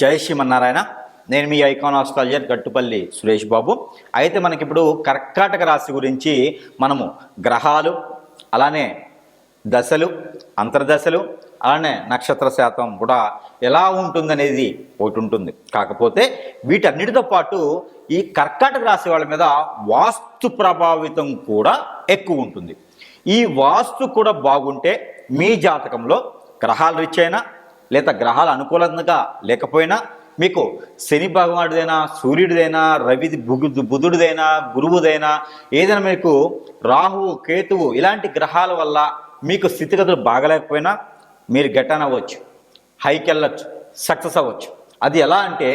జై శ్రీమన్నారాయణ. నేను మీ ఐకాన్ ఆస్ట్రాలజర్ గట్టుపల్లి సురేష్ బాబు. అయితే మనకిప్పుడు కర్కాటక రాశి గురించి మనము గ్రహాలు అలానే దశలు అంతర్దశలు అలానే నక్షత్ర శాతం కూడా ఎలా ఉంటుందనేది ఒకటి ఉంటుంది. కాకపోతే వీటన్నిటితో పాటు ఈ కర్కాటక రాశి వాళ్ళ మీద వాస్తు ప్రభావితం కూడా ఎక్కువ ఉంటుంది. ఈ వాస్తు కూడా బాగుంటే మీ జాతకంలో గ్రహాల అయినా లేదా గ్రహాలు అనుకూలంగా లేకపోయినా మీకు శని భగవానుడిదైనా సూర్యుడిదైనా రవి బుగు బుధుడిదైనా గురువుదైనా ఏదైనా మీకు రాహువు కేతువు ఇలాంటి గ్రహాల వల్ల మీకు స్థితిగతులు బాగలేకపోయినా మీరు గెట్ అవ్వచ్చు హైకి వెళ్ళచ్చు సక్సెస్ అవ్వచ్చు. అది ఎలా అంటే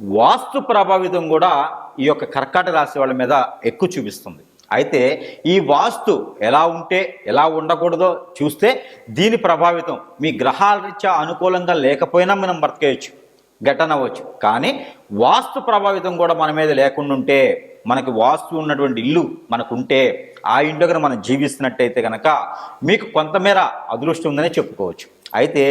వాస్తు ప్రభావితం కూడా ఈ యొక్క కర్కాటక రాశి వాళ్ళ మీద ఎక్కువ చూపిస్తుంది. అయితే ఈ వాస్తు ఎలా ఉంటే ఎలా ఉండకూడదో చూస్తే దీని ప్రభావితం మీ గ్రహాల రీత్యా అనుకూలంగా లేకపోయినా మనం బ్రతకేయచ్చు ఘటనవచ్చు అవ్వచ్చు. కానీ వాస్తు ప్రభావితం కూడా మన మీద లేకుండా ఉంటే మనకి వాస్తు ఉన్నటువంటి ఇల్లు మనకుంటే ఆ ఇంట్లో కనుక మనం జీవిస్తున్నట్టయితే కనుక మీకు కొంతమేర అదృష్టం ఉందని చెప్పుకోవచ్చు. అయితే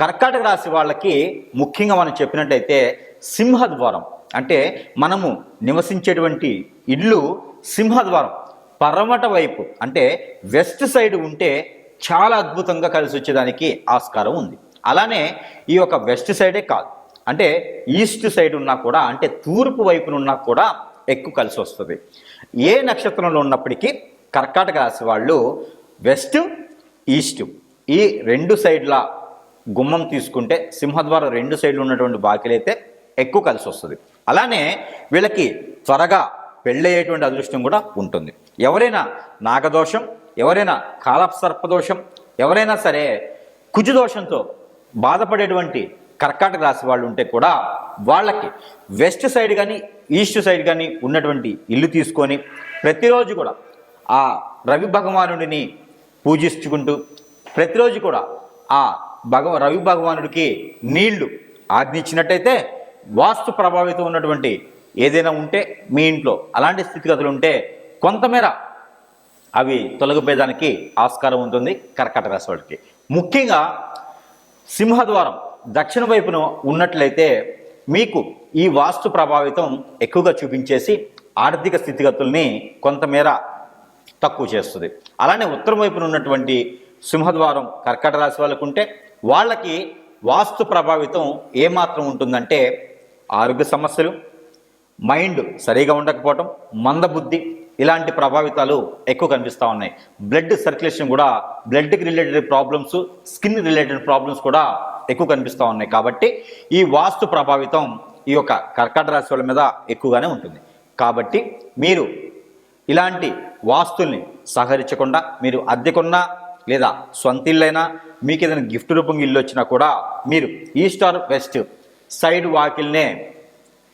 కర్కాటక రాశి వాళ్ళకి ముఖ్యంగా మనం చెప్పినట్టయితే సింహద్వారం అంటే మనము నివసించేటువంటి ఇల్లు సింహద్వారం పరమట వైపు. అంటే వెస్ట్ సైడ్ ఉంటే చాలా అద్భుతంగా కలిసి వచ్చేదానికి ఆస్కారం ఉంది. అలానే ఈ యొక్క వెస్ట్ సైడే కాదు. అంటే ఈస్ట్ సైడ్ ఉన్నా కూడా అంటే తూర్పు వైపున ఉన్నా కూడా ఎక్కువ కలిసి వస్తుంది. ఏ నక్షత్రంలో ఉన్నప్పటికీ కర్కాటక రాశి వాళ్ళు వెస్ట్ ఈస్ట్. ఈ రెండు సైడ్ల గుమ్మం తీసుకుంటే సింహద్వారం రెండు సైడ్లు ఉన్నటువంటి బాకీలైతే ఎక్కువ కలిసి వస్తుంది. అలానే వీళ్ళకి త్వరగా పెళ్ళయ్యేటువంటి అదృష్టం కూడా ఉంటుంది. ఎవరైనా నాగదోషం ఎవరైనా కాలసర్పదోషం ఎవరైనా సరే కుజుదోషంతో బాధపడేటువంటి కర్కాటక రాశి వాళ్ళు ఉంటే కూడా వాళ్ళకి వెస్ట్ సైడ్ కానీ ఈస్ట్ సైడ్ కానీ ఉన్నటువంటి ఇల్లు తీసుకొని ప్రతిరోజు కూడా ఆ రవి భగవానుడిని పూజించుకుంటూ ప్రతిరోజు కూడా ఆ భగవ రవి భగవానుడికి నీళ్ళు ఆజ్ఞించినట్టయితే వాస్తు ప్రభావితం ఉన్నటువంటి ఏదైనా ఉంటే మీ ఇంట్లో అలాంటి స్థితిగతులు ఉంటే కొంతమేర అవి తొలగిపోయేదానికి ఆస్కారం ఉంటుంది కర్కట రాశి వాళ్ళకి ముఖ్యంగా సింహద్వారం దక్షిణ వైపున ఉన్నట్లయితే మీకు ఈ వాస్తు ప్రభావితం ఎక్కువగా చూపించేసి ఆర్థిక స్థితిగతుల్ని కొంతమేర తక్కువ చేస్తుంది. అలానే ఉత్తరం వైపున ఉన్నటువంటి సింహద్వారం కర్కట రాశి వాళ్ళకు ఉంటే వాళ్ళకి వాస్తు ప్రభావితం ఏమాత్రం ఉంటుందంటే ఆరోగ్య సమస్యలు మైండ్ సరిగా ఉండకపోవటం మందబుద్ధి ఇలాంటి ప్రభావితాలు ఎక్కువ కనిపిస్తూ ఉన్నాయి. బ్లడ్ సర్క్యులేషన్ కూడా బ్లడ్కి related problems skin related problems కూడా ఎక్కువ కనిపిస్తూ ఉన్నాయి. కాబట్టి ఈ వాస్తు ప్రభావితం ఈ యొక్క కర్కాట రాశి వాళ్ళ మీద ఎక్కువగానే ఉంటుంది. కాబట్టి మీరు ఇలాంటి వాస్తుల్ని సహకరించకుండా మీరు అద్దెకున్నా లేదా సొంత ఇల్లైనా మీకు ఏదైనా గిఫ్ట్ రూపంగా ఇల్లు వచ్చినా కూడా మీరు ఈస్ట్ ఆర్ వెస్ట్ సైడ్ వాకిల్నే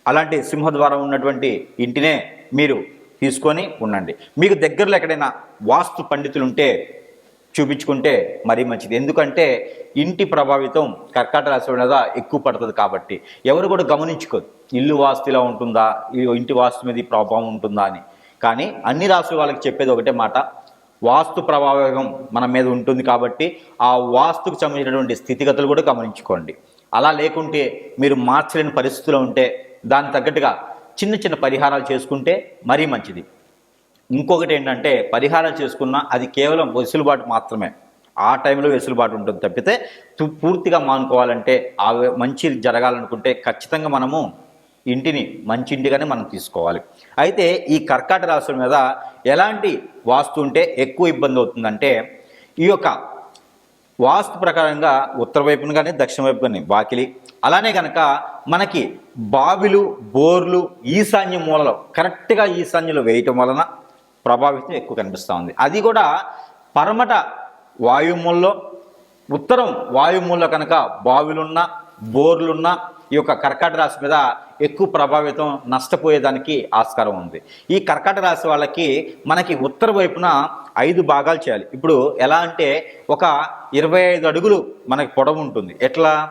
అలాంటి సింహద్వారం ఉన్నటువంటి ఇంటినే మీరు తీసుకొని ఉండండి. మీకు దగ్గరలో ఎక్కడైనా వాస్తు పండితులు ఉంటే చూపించుకుంటే మరీ మంచిది. ఎందుకంటే ఇంటి ప్రభావితం కర్కాట రాశి మీద ఎక్కువ పడుతుంది కాబట్టి. ఎవరు కూడా గమనించుకోదు. ఇల్లు వాస్తు ఇలా ఉంటుందా ఇంటి వాస్తు మీద ప్రభావం ఉంటుందా అని. కానీ అన్ని రాసుల వాళ్ళకి చెప్పేది ఒకటే మాట. వాస్తు ప్రభావం మన మీద ఉంటుంది కాబట్టి ఆ వాస్తుకు సంబంధించినటువంటి స్థితిగతులు కూడా గమనించుకోండి. అలా లేకుంటే మీరు మార్చలేని పరిస్థితిలో ఉంటే దానికి తగ్గట్టుగా చిన్న చిన్న పరిహారాలు చేసుకుంటే మరీ మంచిది. ఇంకొకటి ఏంటంటే పరిహారాలు చేసుకున్నా అది కేవలం వెసులుబాటు మాత్రమే. ఆ టైంలో వెసులుబాటు ఉంటుంది తప్పితే తు- పూర్తిగా మానుకోవాలంటే ఆ మంచి జరగాలనుకుంటే ఖచ్చితంగా మనము ఇంటిని మంచి ఇంటిగానే మనం తీసుకోవాలి. అయితే ఈ కర్కాట రాశుల మీద ఎలాంటి వాస్తు ఉంటే ఎక్కువ ఇబ్బంది అవుతుందంటే ఈ యొక్క వాస్తు ప్రకారంగా ఉత్తర వైపున కానీ దక్షిణ వైపు కానీ వాకిలి. అలానే కనుక మనకి బావిలు బోర్లు ఈశాన్య మూలలో కరెక్ట్గా ఈశాన్యలు వేయటం వలన ప్రభావితం ఎక్కువ కనిపిస్తూ ఉంది. అది కూడా పరమట వాయుమూలలో ఉత్తరం వాయుమూలలో కనుక బావిలున్నా బోర్లున్నా ఈ యొక్క కర్కాట రాశి మీద ఎక్కువ ప్రభావితం నష్టపోయేదానికి ఆస్కారం ఉంది. ఈ కర్కట రాశి వాళ్ళకి మనకి ఉత్తర వైపున ఐదు భాగాలు చేయాలి. ఇప్పుడు ఎలా అంటే ఒక ఇరవై ఐదు అడుగులు మనకి పొడవు ఉంటుంది. ఎట్లా?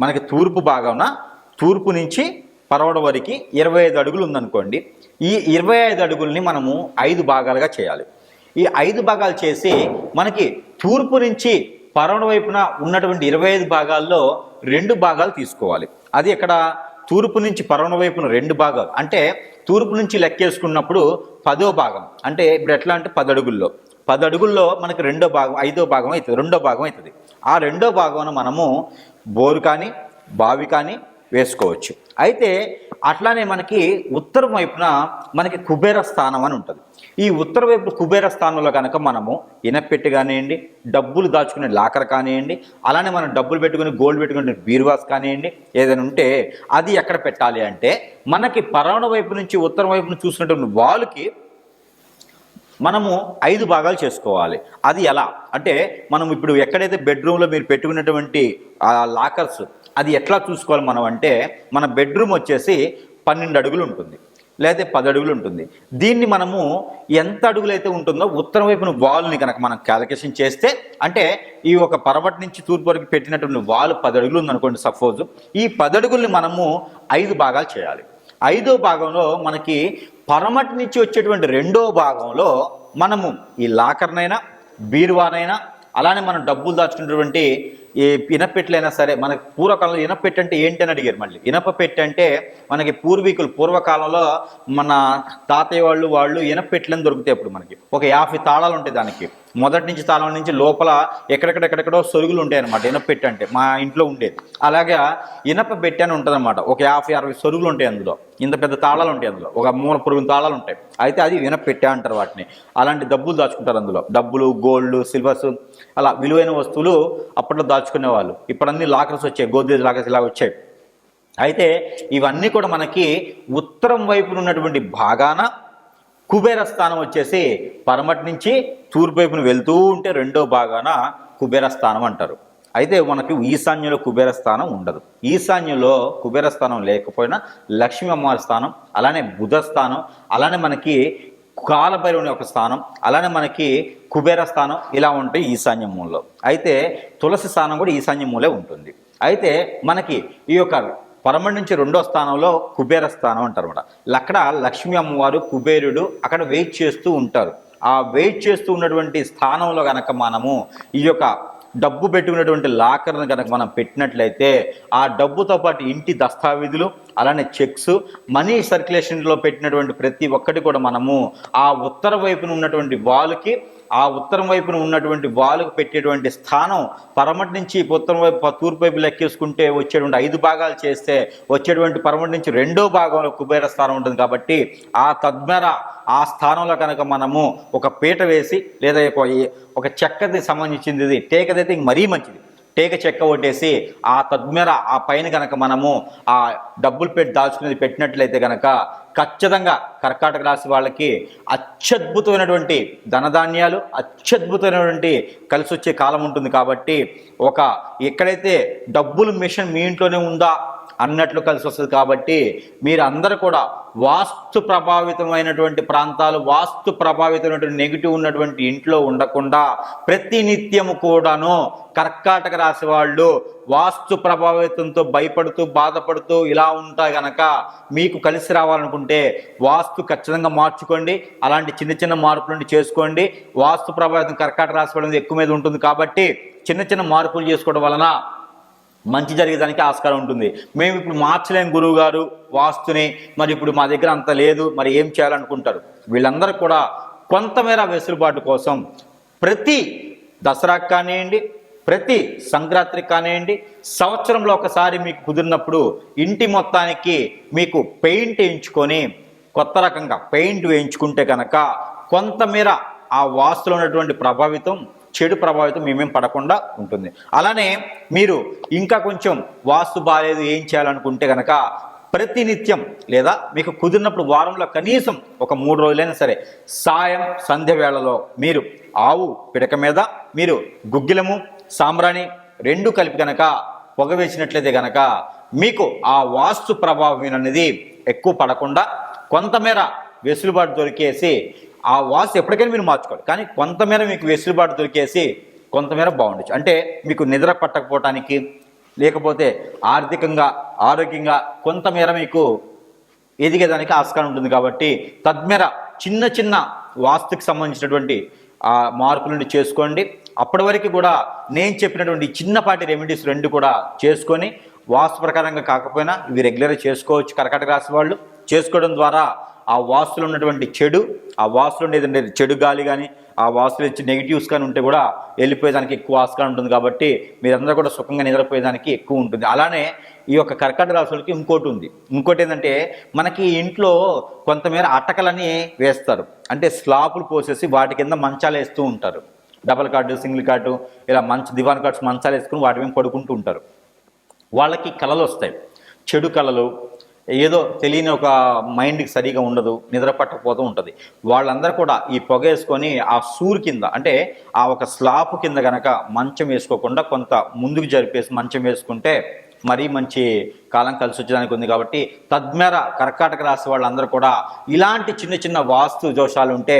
మనకి తూర్పు భాగంన తూర్పు నుంచి పరవడ వరకు ఇరవై ఐదు అడుగులు ఉందనుకోండి. ఈ ఇరవై ఐదు అడుగుల్ని మనము ఐదు భాగాలుగా చేయాలి. ఈ ఐదు భాగాలు చేసి మనకి తూర్పు నుంచి పరవడ వైపున ఉన్నటువంటి ఇరవై ఐదు భాగాల్లో రెండు భాగాలు తీసుకోవాలి. అది ఇక్కడ తూర్పు నుంచి పరమణ వైపున రెండు భాగాలు. అంటే తూర్పు నుంచి లెక్కేసుకున్నప్పుడు పదో భాగం. అంటే ఇప్పుడు ఎట్లా అంటే పది అడుగుల్లో పది అడుగుల్లో మనకి రెండో భాగం ఐదో భాగం అవుతుంది రెండో భాగం అవుతుంది. ఆ రెండో భాగం మనము బోరు కానీ బావి కానీ వేసుకోవచ్చు. అయితే అట్లానే మనకి ఉత్తరం వైపున మనకి కుబేర స్థానం అని ఉంటుంది. ఈ ఉత్తర వైపు కుబేర స్థానంలో కనుక మనము ఇనపెట్టి కానివ్వండి డబ్బులు దాచుకునే లాకర్ కానివ్వండి అలానే మనం డబ్బులు పెట్టుకుని గోల్డ్ పెట్టుకునే బీరువాస్ కానివ్వండి ఏదైనా ఉంటే అది ఎక్కడ పెట్టాలి అంటే మనకి పరవణ వైపు నుంచి ఉత్తరం వైపును చూసినటువంటి వాళ్ళకి మనము ఐదు భాగాలు చేసుకోవాలి. అది ఎలా? అంటే మనం ఇప్పుడు ఎక్కడైతే బెడ్రూమ్లో మీరు పెట్టుకున్నటువంటి లాకర్స్ అది ఎట్లా చూసుకోవాలి మనం అంటే మన బెడ్రూమ్ వచ్చేసి పన్నెండు అడుగులు ఉంటుంది. లేదా పది అడుగులు ఉంటుంది. దీన్ని మనము ఎంత అడుగులైతే ఉంటుందో ఉత్తరం వైపున వాల్ని కనుక మనం క్యాలిక్యులేషన్ చేస్తే అంటే ఈ ఒక పరవటి నుంచి తూర్పు వరకు పెట్టినటువంటి వాల్ పది అడుగులు ఉందనుకోండి సపోజ్ ఈ పది అడుగుల్ని మనము ఐదు భాగాలు చేయాలి. ఐదో భాగంలో మనకి పరమటి నుంచి వచ్చేటువంటి రెండో భాగంలో మనము ఈ లాకర్నైనా బీరువానైనా అలానే మనం డబ్బులు దాచుకునేటువంటి ఈ ఇనపెట్లైనా సరే మనకి పూర్వకాలంలో ఇనపెట్టి అంటే ఏంటి అని అడిగారు మళ్ళీ. ఇనప పెట్టి అంటే మనకి పూర్వీకులు పూర్వకాలంలో మన తాతయ్య వాళ్ళు వాళ్ళు ఇనపెట్లని దొరుకుతాయి అప్పుడు మనకి. ఒక యాభై తాళాలు ఉంటాయి దానికి. మొదటి నుంచి తాళం నుంచి లోపల ఎక్కడెక్కడెక్కడెక్కడో సొరుగులు ఉంటాయి అనమాట ఇనపెట్టి అంటే మా ఇంట్లో ఉండేది. అలాగా ఇనప పెట్టి అని ఉంటుంది అనమాట ఒక యాభై అరవై సొరుగులు ఉంటాయి అందులో. ఇంత పెద్ద తాళాలు ఉంటాయి అందులో. ఒక మూల పొరుగున తాళాలు ఉంటాయి. అయితే అది వినపెట్టే అంటారు వాటిని. అలాంటి డబ్బులు దాచుకుంటారు అందులో. డబ్బులు గోల్డ్ సిల్వర్స్ అలా విలువైన వస్తువులు అప్పట్లో దాచు వాళ్ళు ఇప్పుడు అన్ని లాకర్స్ వచ్చాయి గోద్రేజ్ లాకర్స్ ఇలా వచ్చాయి. అయితే ఇవన్నీ కూడా మనకి ఉత్తరం వైపున ఉన్నటువంటి భాగాన కుబేర స్థానం వచ్చేసి పరమటి నుంచి తూర్పు వైపున వెళ్తూ ఉంటే రెండో భాగాన కుబేర స్థానం అంటారు. అయితే మనకి ఈశాన్యంలో కుబేర స్థానం ఉండదు. ఈశాన్యంలో కుబేర స్థానం లేకపోయినా లక్ష్మీ అమ్మవారి స్థానం అలానే బుధ స్థానం అలానే మనకి కాలభైరవుని యొక్క స్థానం అలానే మనకి కుబేర స్థానం ఇలా ఉంటాయి ఈశాన్య మూలలో. అయితే తులసి స్థానం కూడా ఈశాన్య మూలే ఉంటుంది. అయితే మనకి ఈ యొక్క పరమడి నుంచి రెండో స్థానంలో కుబేర స్థానం అంటారు అనమాట అక్కడ లక్ష్మీ అమ్మవారు కుబేరుడు అక్కడ వెయిట్ చేస్తూ ఉంటారు. ఆ వెయిట్ చేస్తూ ఉన్నటువంటి స్థానంలో కనుక మనము ఈ యొక్క డబ్బు పెట్టుకున్నటువంటి లాకర్ను కనుక మనం పెట్టినట్లయితే ఆ డబ్బుతో పాటు ఇంటి దస్తావేజులు అలానే చెక్స్ మనీ సర్క్యులేషన్లో పెట్టినటువంటి ప్రతి ఒక్కటి కూడా మనము ఆ ఉత్తర వైపున ఉన్నటువంటి వాలుకి ఆ ఉత్తరం వైపున ఉన్నటువంటి వాలుకు పెట్టేటువంటి స్థానం పరమటి నుంచి ఉత్తరం వైపు తూర్పు వైపు లెక్కేసుకుంటే వచ్చేటువంటి ఐదు భాగాలు చేస్తే వచ్చేటువంటి పరమటి నుంచి రెండో భాగంలో కుబేర స్థానం ఉంటుంది కాబట్టి ఆ తద్మర ఆ స్థానంలో కనుక మనము ఒక పీట వేసి లేదా ఒక చెక్కది సంబంధించింది టేకది టేకదైతే ఇంక మరీ మంచిది. టేక చెక్క కొట్టేసి ఆ తద్మేర ఆ పైన కనుక మనము ఆ డబ్బులు పెట్టి దాచుకునేది పెట్టినట్లయితే కనుక ఖచ్చితంగా కర్కాటక రాశి వాళ్ళకి అత్యద్భుతమైనటువంటి ధనధాన్యాలు అత్యద్భుతమైనటువంటి కలిసి వచ్చే కాలం ఉంటుంది కాబట్టి ఒక ఎక్కడైతే డబ్బులు మిషన్ మీ ఇంట్లోనే ఉందా అన్నట్లు కలిసి వస్తుంది కాబట్టి మీరు అందరూ కూడా వాస్తు ప్రభావితమైనటువంటి ప్రాంతాలు వాస్తు ప్రభావితమైనటువంటి నెగిటివ్ ఉన్నటువంటి ఇంట్లో ఉండకుండా ప్రతినిత్యము కూడాను కర్కాటక రాశి వాళ్ళు వాస్తు ప్రభావితంతో భయపడుతూ బాధపడుతూ ఇలా ఉంటా గనక మీకు కలిసి రావాలనుకుంటే వాస్తు ఖచ్చితంగా మార్చుకోండి. అలాంటి చిన్న చిన్న మార్పులు చేసుకోండి. వాస్తు ప్రభావితం కర్కాటక రాశి వాళ్ళ ఎక్కువ మీద ఉంటుంది కాబట్టి చిన్న చిన్న మార్పులు చేసుకోవడం వలన మంచి జరిగేదానికి ఆస్కారం ఉంటుంది. మేము ఇప్పుడు మార్చలేం గురువు గారు వాస్తుని మరి ఇప్పుడు మా దగ్గర అంత లేదు మరి ఏం చేయాలనుకుంటారు? వీళ్ళందరూ కూడా కొంతమేర వెసులుబాటు కోసం ప్రతి దసరాకు కానివ్వండి ప్రతి సంక్రాంతికి కానివ్వండి సంవత్సరంలో ఒకసారి మీకు కుదిరినప్పుడు ఇంటి మొత్తానికి మీకు పెయింట్ వేయించుకొని కొత్త రకంగా పెయింట్ వేయించుకుంటే కనుక కొంతమేర ఆ వాస్తులో ఉన్నటువంటి ప్రభావితం చెడు ప్రభావితం మేమేం పడకుండా ఉంటుంది. అలానే మీరు ఇంకా కొంచెం వాస్తు బాగాలేదు ఏం చేయాలనుకుంటే కనుక ప్రతినిత్యం లేదా మీకు కుదిరినప్పుడు వారంలో కనీసం ఒక మూడు రోజులైనా సరే సాయం సంధ్య వేళలో మీరు ఆవు పిడక మీద మీరు గుగ్గిలము సాంబ్రాణి రెండు కలిపి కనుక పొగ వేసినట్లయితే కనుక మీకు ఆ వాస్తు ప్రభావం అనేది ఎక్కువ పడకుండా కొంతమేర వెసులుబాటు దొరికేసి ఆ వాస్తు ఎప్పటికైనా మీరు మార్చుకోవాలి. కానీ కొంతమేర మీకు వెసులుబాటు దొరికేసి కొంతమేర బాగుండొచ్చు. అంటే మీకు నిద్ర పట్టకపోవటానికి లేకపోతే ఆర్థికంగా ఆరోగ్యంగా కొంతమేర మీకు ఎదిగేదానికి ఆస్కారం ఉంటుంది కాబట్టి తద్మేర చిన్న చిన్న వాస్తుకి సంబంధించినటువంటి ఆ మార్పులను చేసుకోండి. అప్పటి వరకు కూడా నేను చెప్పినటువంటి చిన్నపాటి రెమెడీస్ రెండు కూడా చేసుకొని వాస్తు ప్రకారంగా కాకపోయినా ఇవి రెగ్యులర్గా చేసుకోవచ్చు. కర్కాటక రాశి వాళ్ళు చేసుకోవడం ద్వారా ఆ వాస్తులో ఉన్నటువంటి చెడు ఆ వాస్తులో ఉండేదంటే చెడు గాలి కానీ ఆ వాస్తులు ఇచ్చే నెగిటివ్స్ కానీ ఉంటే కూడా వెళ్ళిపోయేదానికి ఎక్కువ ఆస్కారం ఉంటుంది కాబట్టి మీరందరూ కూడా సుఖంగా నిద్రపోయేదానికి ఎక్కువ ఉంటుంది. అలానే ఈ యొక్క కర్కాటక రాసులకి ఇంకోటి ఉంది. ఇంకోటి ఏంటంటే మనకి ఇంట్లో కొంతమేర అటకలని వేస్తారు. అంటే స్లాపులు పోసేసి వాటి కింద మంచాలు వేస్తూ ఉంటారు. డబల్ కార్డు సింగిల్ కార్డు ఇలా మంచి దివాన్ కార్డ్స్ మంచాలు వేసుకుని వాటి మీద పడుకుంటూ ఉంటారు. వాళ్ళకి కళలు వస్తాయి. చెడు కళలు ఏదో తెలియని ఒక మైండ్కి సరిగా ఉండదు నిద్ర పట్టకపోతూ ఉంటుంది. వాళ్ళందరూ కూడా ఈ పొగ వేసుకొని ఆ సూర్ కింద అంటే ఆ ఒక స్లాప్ కింద కనుక మంచం వేసుకోకుండా కొంత ముందుకు జరిపేసి మంచం వేసుకుంటే మరీ మంచి కాలం కలిసి వచ్చేదానికి ఉంది కాబట్టి తద్మేర కర్కాటక రాశి వాళ్ళందరూ కూడా ఇలాంటి చిన్న చిన్న వాస్తు దోషాలు ఉంటే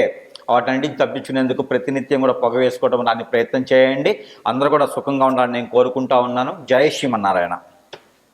వాటన్నిటిని తప్పించుకునేందుకు ప్రతినిత్యం కూడా పొగ వేసుకోవడం దాన్ని ప్రయత్నం చేయండి. అందరూ కూడా సుఖంగా ఉండాలని నేను కోరుకుంటా ఉన్నాను. జయ శ్రీమన్నారాయణ.